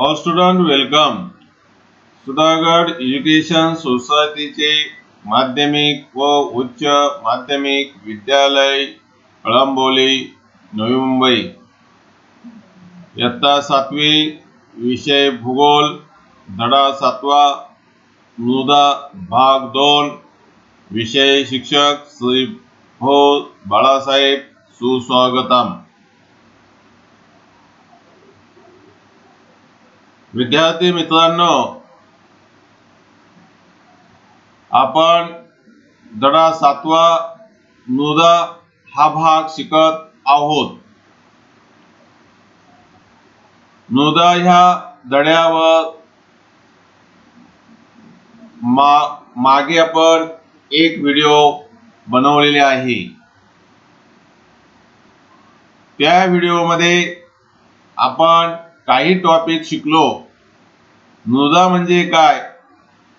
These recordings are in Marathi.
All student welcome Sudhagad education सोसायटीचे माध्यमिक व उच्च माध्यमिक विद्यालय कळंबोली नवी मुंबई. इयत्ता सातवी विषय भूगोल धडा सातवा मृदा भाग दोन विषय शिक्षक श्री भो बाळासाहेब सुस्वागतम. विद्यार्थी मित्रांनो आपण धडा सातवा मृदा हा भाग शिकत आहोत. मृदा ह्या धड्यावर मा मागे आपण एक व्हिडिओ बनवलेले आहे. त्या व्हिडिओमध्ये आपण काही टॉपिक शिकलो. मृदा म्हणजे काय?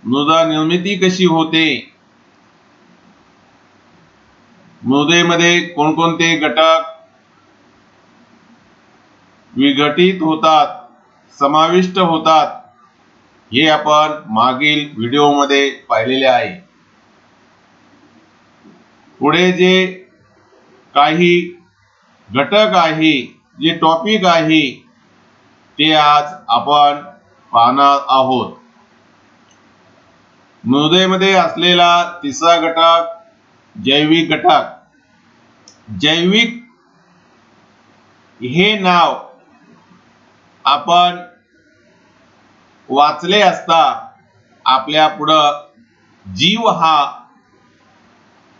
मृदा निर्मिती कशी होते? मृदेमध्ये कोणकोणते घटक विघटित होतात समाविष्ट होतात हे आपण मागील व्हिडिओमध्ये पाहिलेले आहे. पुढे जे काही घटक आहे जे टॉपिक आहे ते आज आपण पाहणार आहोत. मृदेमध्ये असलेला तिसरा घटक जैविक घटक. जैविक हे नाव आपण वाचले असता आपल्या पुढं जीव हा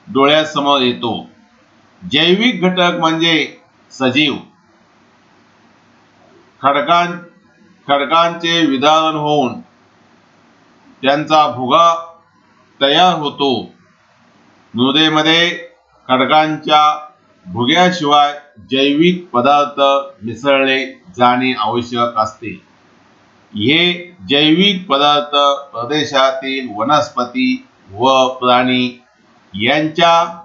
डोळ्यासमोर येतो. जैविक घटक म्हणजे सजीव. खडकां खडकांचे विधान होऊन त्यांचा भुगा तयार होतो. मृदेमध्ये खडकांच्या भुग्याशिवाय जैविक पदार्थ मिसळले जाणे आवश्यक असते. हे जैविक पदार्थ प्रदेशातील वनस्पती व प्राणी यांच्या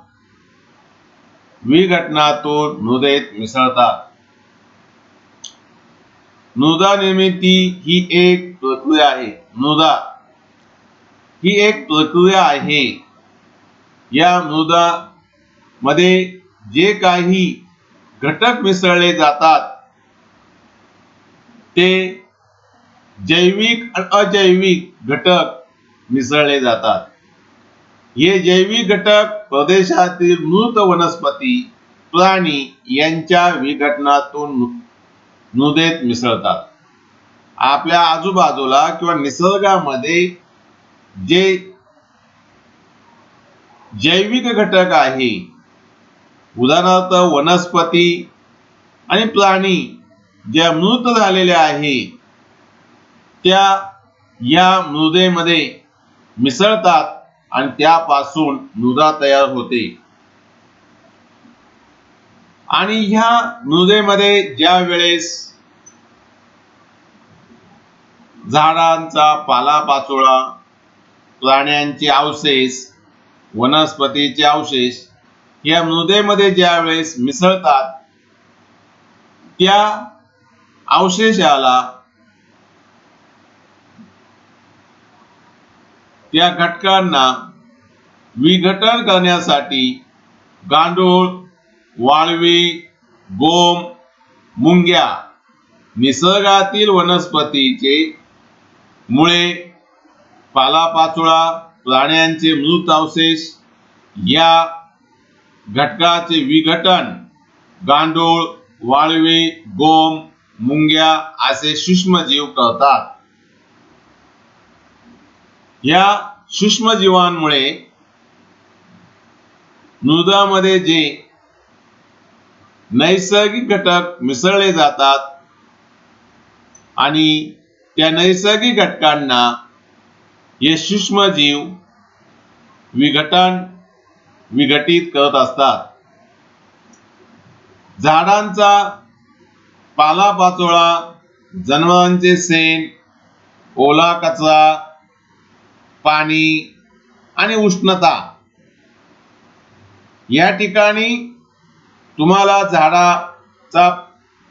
विघटनातून मृदेत मिसळतात. मृदा निर्मिती ही एक प्रक्रिया आहे. मृदा ही एक प्रक्रिया आहे. या मृदा मध्ये जे काही घटक मिसळले जातात ते जैविक आणि अजैविक घटक मिसळले जातात. हे जैविक घटक प्रदेशातील मृत वनस्पती प्राणी यांच्या विघटनातून नृदेत मिसळतात. आपल्या आजूबाजूला किंवा निसर्गामध्ये जे जैविक घटक आहे उदाहरणार्थ वनस्पती आणि प्राणी ज्या मृत झालेल्या आहे त्या या मृदेमध्ये मिसळतात आणि त्यापासून मृदा तयार होते. आणि ह्या मृदेमध्ये ज्या वेळेस झाडांचा पालापाचोळा प्राण्यांचे अवशेष वनस्पतीचे अवशेष या मृदेमध्ये ज्या वेळेस मिसळतात त्या अवशेषाला त्या घटकांना विघटन करण्यासाठी गांडूळ वाळवी गोम मुंग्या निसर्गातील वनस्पतीचे मुळे पालापाचोळा प्राण्यांचे मृत अवशेष या घटकाचे विघटन गांडूळ वाळवी गोम मुंग्या असे सूक्ष्मजीव करतात. या सूक्ष्मजीवांमुळे मृदामध्ये जे नैसर्गिक घटक मिसळले जातात. आणि त्या नैसर्गिक घटकांना हे सूक्ष्मजीव विघटन विघटित करत असतात. झाडांचा पालापाचोळा जनावरांचे शेण ओला कचरा पाणी आणि उष्णता या ठिकाणी तुम्हाला झाडाचा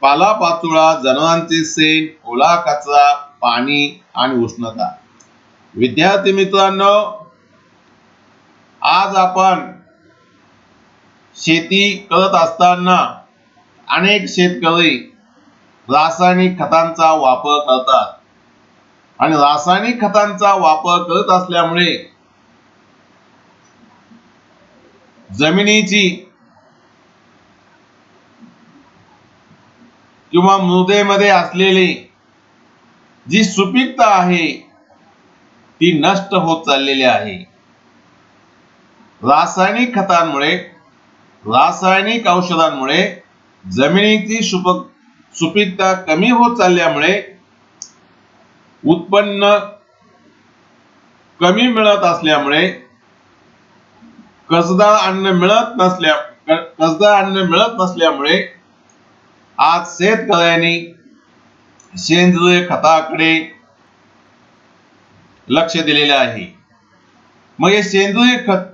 पालापाचोळा जनावरांचे सेन ओला कचरा पाणी आणि उष्णता. विद्यार्थी मित्रांनो आज आपण शेती करत असताना अनेक शेतकरी रासायनिक खतांचा वापर करतात. आणि रासायनिक खतांचा वापर करत असल्यामुळे जमिनीची किंवा मृदेमध्ये असलेली जी सुपीकता आहे ती नष्ट होत चाललेली आहे. रासायनिक खतांमुळे रासायनिक औषधांमुळे जमिनीची सुप सुपीकता कमी होत चालल्यामुळे उत्पन्न कमी मिळत असल्यामुळे कसदार अन्न मिळत नसल्या कसदार अन्न मिळत नसल्यामुळे आज शेतकऱ्यांनी सेंद्रिय खताकडे लक्ष दिलेले आहे. मग हे सेंद्रिय खत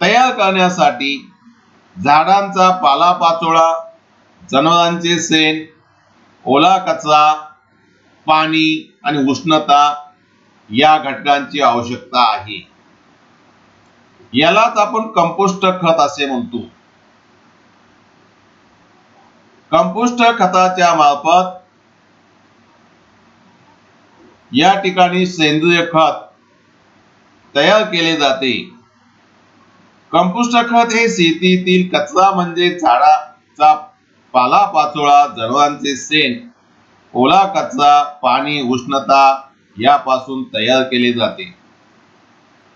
तयार करण्यासाठी झाडांचा पालापाचोळा जनावरांचे शेण ओला कचरा पाणी आणि उष्णता या घटकांची आवश्यकता आहे. यालाच आपण कंपोस्ट खत असे म्हणतो. कंपोस्ट खताच्या मार्फत या ठिकाणी सेंद्रिय खत तयार केले जाते. कंपोस्ट खत हे शेतीतील कचरा म्हणजे झाडाचा पालापाचोळा जनावरांचे शेण ओला कचरा पाणी उष्णता यापासून तयार केले जाते.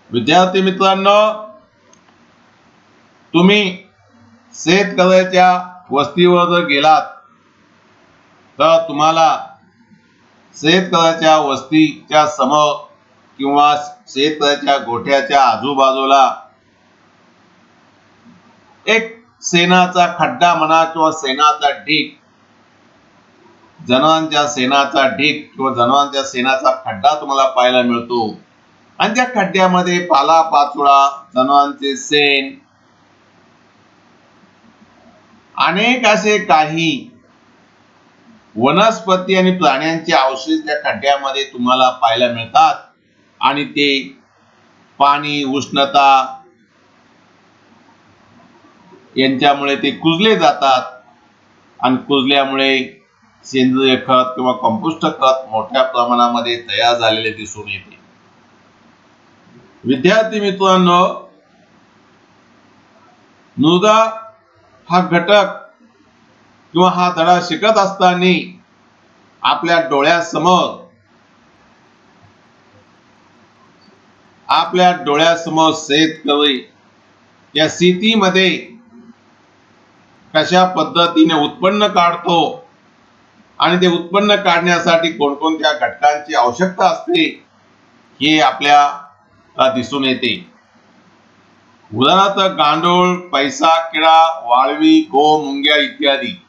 विद्यार्थी मित्रांनो तुम्ही शेतकऱ्याच्या वस्तीवर जर गेलात तर तुम्हाला शेतकऱ्याच्या वस्तीच्या समोर किंवा शेतकऱ्याच्या गोठ्याच्या आजूबाजूला एक सेनाचा खड्डा म्हणा किंवा सेनाचा ढीक जनावरांच्या सेनाचा ढीक किंवा जनावरांच्या सेनाचा खड्डा तुम्हाला पाहायला मिळतो. आणि त्या खड्ड्यामध्ये पाला पाचोळा जनावरांचे सेन अनेक असे काही वनस्पती आणि प्राण्यांचे अवशेष त्या खड्ड्यामध्ये तुम्हाला पाहायला मिळतात. आणि ते पाणी उष्णता यांच्यामुळे ते कुजले जातात. आणि कुजल्यामुळे सेंद्रिय खत किंवा कंपोस्ट खत मोठ्या प्रमाणामध्ये तयार झालेले दिसून येते. विद्यार्थी मित्रांनो मृदा हा घटक किंवा हा धडा शिकत असताना आपल्या डोळ्यासमोर आपल्या डोळ्यासमोर शेतकरी या शेतीमध्ये कशा पद्धतीने उत्पन्न काढतो आणि ते उत्पन्न काढण्यासाठी कोणकोणत्या घटकांची आवश्यकता असते हे आपल्या दिसून येते. उदाहरणार्थ गांडूळ पैसा किडा वाळवी गो मुंग्या इत्यादी.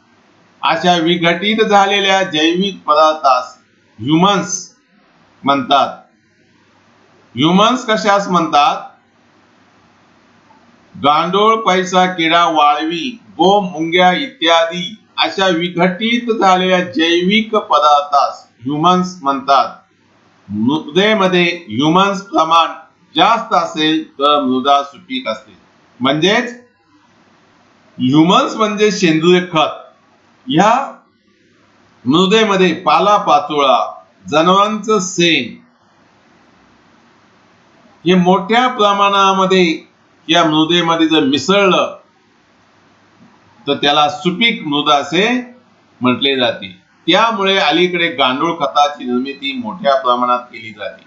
अशा विघटित झालेल्या जैविक पदार्थास ह्युमन्स म्हणतात. ह्युमन्स कशास म्हणतात? गांडूळ पैसा किडा वाळवी गो मुंग्या इत्यादी अशा विघटित झालेल्या जैविक पदार्थास ह्युमन्स म्हणतात. मृदेमध्ये ह्युमन्स प्रमाण जास्त असेल तर मृदा सुपीक असते. म्हणजेच ह्युमन्स म्हणजे सेंद्रिय खत. ह्या मृदेमध्ये पाला पाचोळा जनावरांचं सेन हे मोठ्या प्रमाणामध्ये या मृदेमध्ये जर मिसळलं तर त्याला सुपीक मृदा असे म्हटले जाते. त्यामुळे अलीकडे गांडूळ खताची निर्मिती मोठ्या प्रमाणात केली जाते.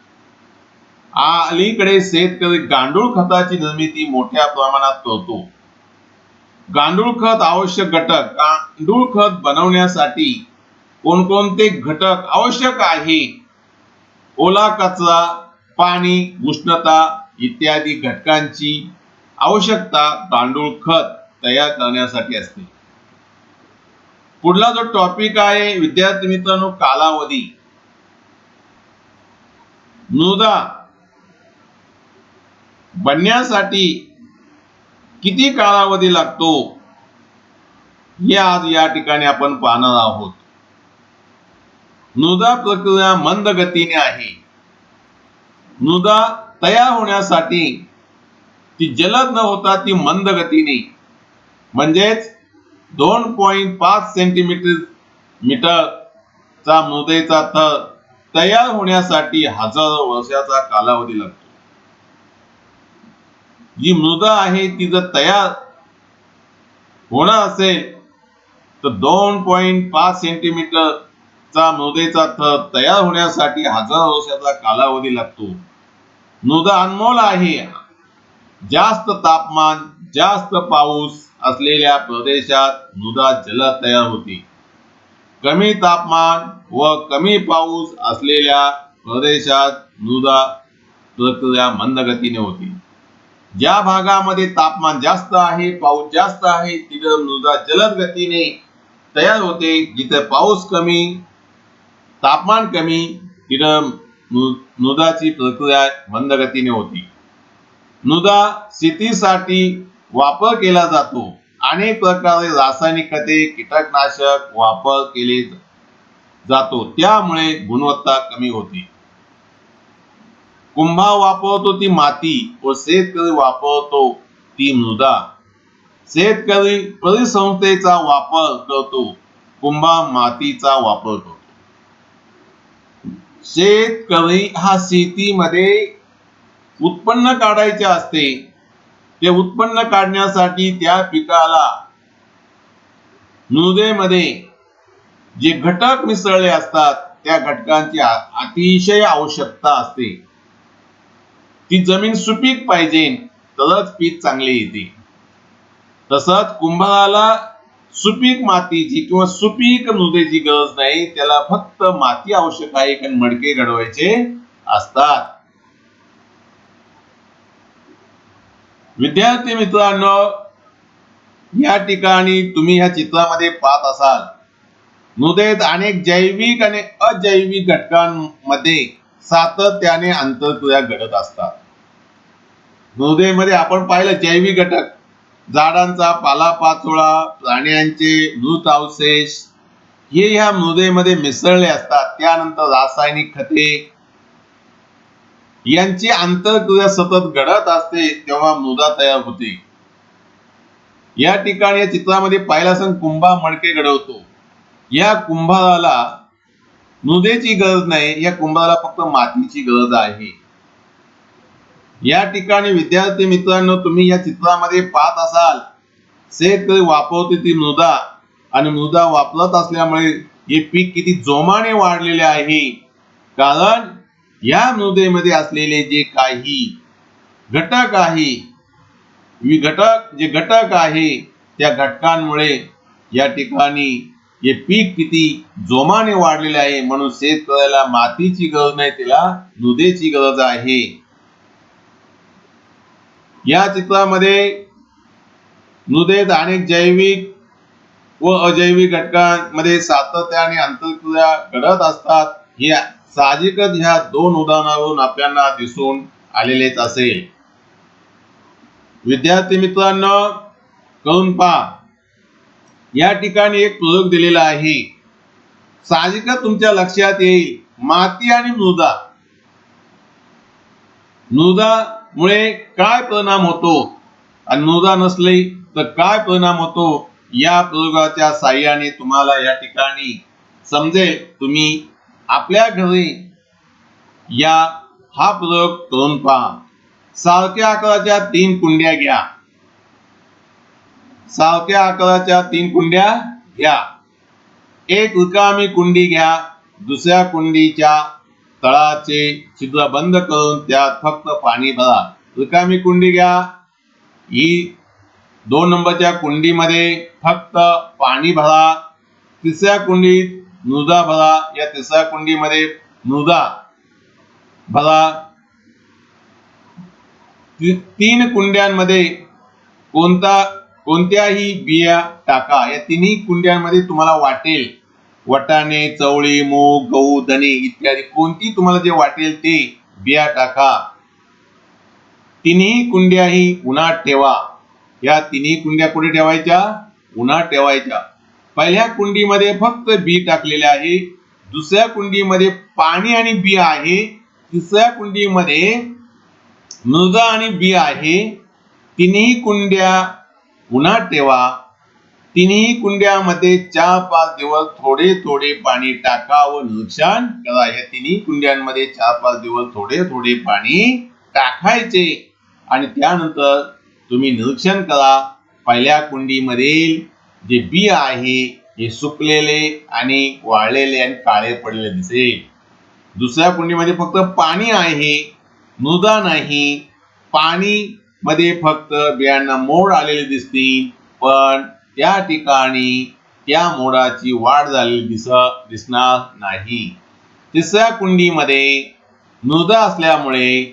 अलीकडे शेतकरी गांडूळ खताची निर्मिती मोठ्या प्रमाणात करतो. गांडूळ खत आवश्यक घटक गांडूळ खत बनवण्यासाठी कोणकोणते घटक आवश्यक आहे? ओला कचरा पाणी उष्णता इत्यादी घटकांची आवश्यकता गांडूळ खत तयार करण्यासाठी असते. पुढला जो टॉपिक आहे विद्यार्थी मित्रांनो कालावधी. मृदा बनण्यासाठी किती कालावधी लागतो हे आज या ठिकाणी आपण पाहणार आहोत. मृदा प्रक्रिया मंद गतीने आहे. मृदा तयार होण्यासाठी ती जलद न होता ती मंद गतीने म्हणजेच दोन पॉईंट पाच सेंटीमीटर मीटरचा मृदेचा थर तयार होण्यासाठी हजारो वर्षाचा कालावधी लागतो. जी मृदा आहे ती जर तयार होणार असेल तर दोन पॉईंट पाच सेंटीमीटर चा मृदेचा थर तयार होण्यासाठी हजारो वर्षाचा कालावधी लागतो. मृदा अनमोल आहे. जास्त तापमान जास्त पाऊस असलेल्या प्रदेशात मृदा जलद तयार होते. कमी तापमान व कमी पाऊस असलेल्या प्रदेशात मृदा प्रक्रिया मंद गतीने होती. ज्या भागामध्ये तापमान जास्त आहे पाऊस जास्त आहे तिथं मृदा जलद गतीने तयार होते. जिथे पाऊस कमी तापमान कमी तिथं मृदाची प्रक्रिया मंद गतीने होती. मृदा शेतीसाठी वापर केला जातो. अनेक प्रकारे रासायनिक खते कीटकनाशक वापर केले जातो. त्यामुळे गुणवत्ता कमी होते. कुंभा वापरतो ती माती व शेतकरी वापरतो ती मृदा. शेतकरी परिसंस्थेचा वापर करतो कुंभा मातीचा वापर करतो. शेतकरी हा शेतीमध्ये उत्पन्न काढायचे असते ते उत्पन्न काढण्यासाठी त्या पिकाला मृदेमध्ये जे घटक मिसळले असतात त्या घटकांची अतिशय आवश्यकता असते. ती जमीन सुपीक पाहिजे. तरच पीक चांगले येते. तसंच कुंभाराला सुपीक मातीची किंवा सुपीक मृदेची गरज नाही. त्याला फक्त माती आवश्यक आहे कारण मडके घडवायचे असतात. विद्यार्थी मित्रांनो या ठिकाणी तुम्ही ह्या चित्रामध्ये पाहत असाल. मृदेत अनेक जैविक आणि अजैविक घटकांमध्ये सातत्याने आंतरक्रिया घडत असतात. मृदेमध्ये आपण पाहिलं जैविक घटक. झाडांचा पालापाचोळा प्राण्यांचे मृत अवशेष हे ह्या मृदेमध्ये मिसळले असतात. त्यानंतर रासायनिक खते. यांची आंतरक्रिया सतत घडत असते तेव्हा मृदा तयार होते. या ठिकाणी या चित्रामध्ये पाहिला असं कुंभा मडके घडवतो. या कुंभाराला मृदेची गरज नाही. या कुंभाराला फक्त मातीची गरज आहे. या ठिकाणी विद्यार्थी मित्रांनो तुम्ही या चित्रामध्ये पाहत असाल शेतकरी वापरते ती मृदा आणि मृदा वापरत असल्यामुळे हे पीक किती जोमाने वाढलेले आहे. कारण या मृदेमध्ये असलेले जे काही घटक आहे घटक जे घटक आहे त्या घटकांमुळे या ठिकाणी हे पीक किती जोमाने वाढलेले आहे म्हणून शेतकऱ्याला मातीची गरज नाही तिला मृदेची गरज आहे. या चित्रामध्ये मृदेत अनेक जैविक व अजैविक घटकांमध्ये सातत्याने आंतरक्रिया घडत असतात. या साहजिकच ह्या दोन उदाहरणावरून आपल्याला दिसून आलेलेच असेल. विद्यार्थी मित्रांनो करून पहा. या ठिकाणी एक प्रयोग दिलेला आहे. साहजिकच तुमच्या लक्षात येईल माती आणि मृदा. मृदा मुळे काय परिणाम होतो अनुदान असले नसली तर काय परिणाम होतो या प्रयोगाच्या साह्याने तुम्हाला या ठिकाणी समजेल तुम्ही आपल्या घरी या हा प्रयोग करून पहा. सारख्या आकाराच्या तीन कुंड्या घ्या. सारख्या आकाराच्या तीन कुंड्या घ्या. एक रिकामी कुंडी घ्या दुसऱ्या कुंडीच्या तळाचे छिद्र बंद करून त्यात फक्त पाणी भरा. रिकामी कुंडी घ्या. ही दोन नंबरच्या कुंडीमध्ये फक्त पाणी भरा. तिसऱ्या कुंडीत मृदा भरा. या तिसऱ्या कुंडीमध्ये मृदा भरा. ती- तीन कुंड्यांमध्ये कोणता कोणत्याही बिया टाका. या तिन्ही कुंड्यांमध्ये तुम्हाला वाटेल वटाणे चवळी मूग गहू धणे इत्यादी कोणती तुम्हाला जे वाटेल ते बिया टाका. तिन्ही कुंड्याही उन्हात ठेवा. या तिन्ही कुंड्या कुठे ठेवायच्या? उन्हात ठेवायच्या. पहिल्या कुंडीमध्ये फक्त बी टाकलेले आहे. दुसऱ्या कुंडीमध्ये पाणी आणि बी आहे. तिसऱ्या कुंडीमध्ये मृदा आणि बी आहे. तिन्ही कुंड्या उन्हात ठेवा. तिन्ही कुंड्यामध्ये चार पाच दिवस थोडे थोडे पाणी टाका व निरीक्षण करा. या तिन्ही कुंड्यांमध्ये चार पाच दिवस थोडे थोडे पाणी टाकायचे. आणि त्यानंतर तुम्ही निरीक्षण करा. पहिल्या कुंडीमधील जे बी आहे हे सुकलेले आणि वाळलेले आणि काळे पडलेले दिसेल. दुसऱ्या कुंडीमध्ये फक्त पाणी आहे मृदा नाही. पाणी मध्ये फक्त बियांना मोड आलेले दिसतील पण त्या ठिकाणी त्या मोडाची वाढ झालेली दिस दिसणार नाही. तिसऱ्या कुंडीमध्ये मृदा असल्यामुळे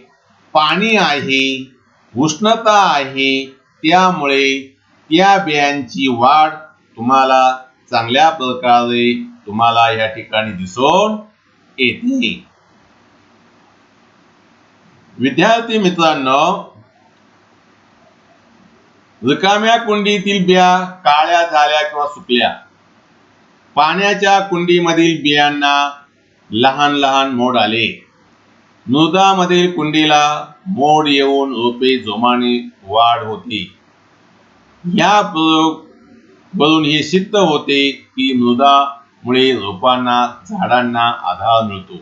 पाणी आहे उष्णता आहे त्यामुळे त्या बियांची वाढ तुम्हाला चांगल्या प्रकारे तुम्हाला या ठिकाणी दिसून येते. विद्यार्थी मित्रांनो रिकाम्या कुंडीतील बिया काळ्या झाल्या किंवा सुकल्या. पाण्याच्या कुंडीमधील बियांना लहान लहान मोड आले. मृदामधील कुंडीला मोड येऊन रोपे जोमाने वाढ होती. या प्रयोग वरून हे सिद्ध होते की मृदामुळे रोपांना झाडांना आधार मिळतो.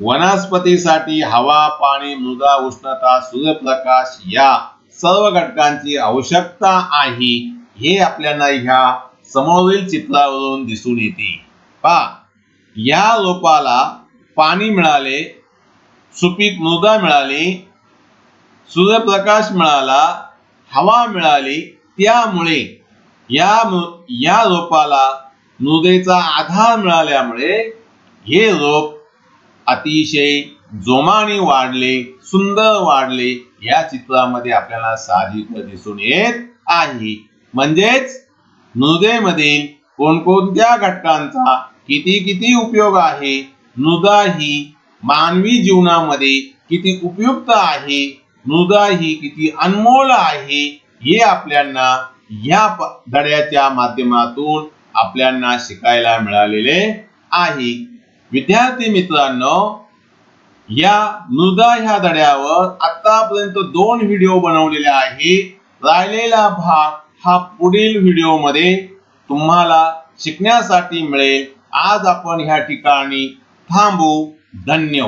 वनस्पतीसाठी हवा पाणी मृदा उष्णता सूर्यप्रकाश या सर्व घटकांची आवश्यकता आहे हे आपल्याला ह्या समोरील चित्रावरून दिसून येते. पहा या रोपाला पाणी मिळाले सुपीक मृदा मिळाली सूर्यप्रकाश मिळाला हवा मिळाली त्यामुळे या या रोपाला मृदेचा आधार मिळाल्यामुळे हे रोप अतिशय जोमाने वाढले सुंदर वाढले या चित्रामध्ये आपल्याला साधिक दिसून येत आहे. म्हणजेच मृदेमधील कोणकोणत्या घटकांचा किती किती उपयोग आहे? मृदा ही मानवी जीवनामध्ये किती उपयुक्त आहे? मृदा ही किती अनमोल आहे? हे आपल्याला या धड्याच्या माध्यमातून आपल्याला शिकायला मिळालेले आहे. विद्यार्थी मित्रांनो या मृदा ह्या धड्यावर आतापर्यंत दोन व्हिडिओ बनवलेले आहे. राहिलेला भाग हा पुढील व्हिडिओमध्ये तुम्हाला शिकण्यासाठी मिळेल. आज आपण ह्या ठिकाणी थांबू. धन्यवाद.